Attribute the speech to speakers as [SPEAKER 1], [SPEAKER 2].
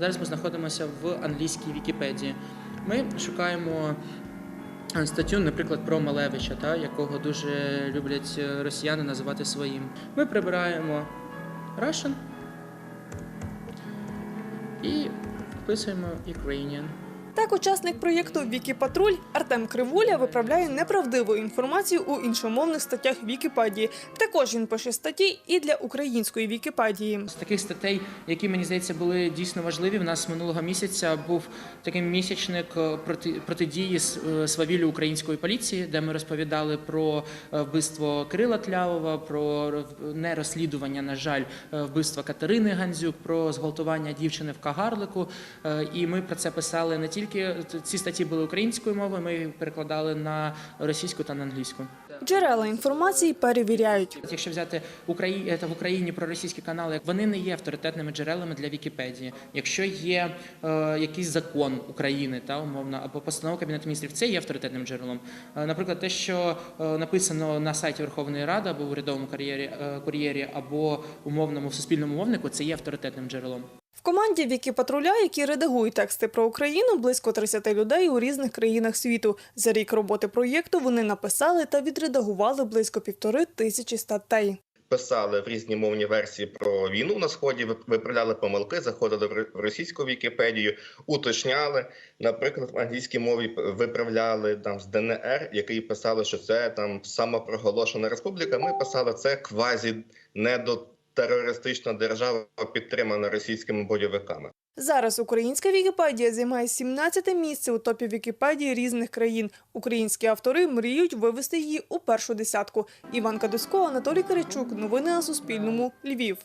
[SPEAKER 1] Зараз ми знаходимося в англійській Вікіпедії. Ми шукаємо е, статтю, наприклад, про Малевича, та, якого дуже люблять е, росіяни називати своїм. Ми прибираємо Russian і вписуємо Ukrainian.
[SPEAKER 2] Так, учасник проєкту Вікіпатруль Артем Кривуля виправляє неправдиву інформацію у іншомовних статтях Вікіпедії. Також він пише статті і для української Вікіпедії.
[SPEAKER 1] З таких статей, які мені здається були дійсно важливі. В нас минулого місяця був такий місячник е, проти протидії е, української поліції, де ми розповідали про е, вбивство Кирила Тлявова, про нерозслідування, на жаль, вбивства Катерини Гандзюк, про зґвалтування дівчини в Кагарлику. І ми про це писали не тільки ці статті були українською мовою, ми їх перекладали на російську та на англійську.
[SPEAKER 2] Джерела інформації перевіряють.
[SPEAKER 1] Якщо взяти Украї... е, в Україні проросійські канали, вони не є авторитетними джерелами для Вікіпедії. Якщо є е, якийсь закон України та умовно або постанова Кабінету міністрів, це є авторитетним джерелом. Е, наприклад, те, що е, написано на сайті Верховної Ради або в урядовому кар'єрі кур'єрі, або умовному суспільному мовнику, це є авторитетним джерелом.
[SPEAKER 2] В команді Вікіпатруля, які редагують тексти про Україну, близько 30 людей у різних країнах світу. За рік роботи проєкту вони написали та відредагували близько півтори тисячі статей.
[SPEAKER 3] писали в різні мовні версії про війну на сході, виправляли помилки, заходили в російську Вікіпедію, уточняли. Наприклад, в англійській мові виправляли там з ДНР, який писали, що це там самопроголошена республіка. Ми писали це квазі недотерористична держава, підтримана російськими бойовиками.
[SPEAKER 2] Зараз українська Вікіпедія займає 17 місце у топі Вікіпедії різних країн. Українські автори мріють вивести її у першу десятку. Іван Кадусько, Анатолій Киричук. Новини на Суспільному. Львів.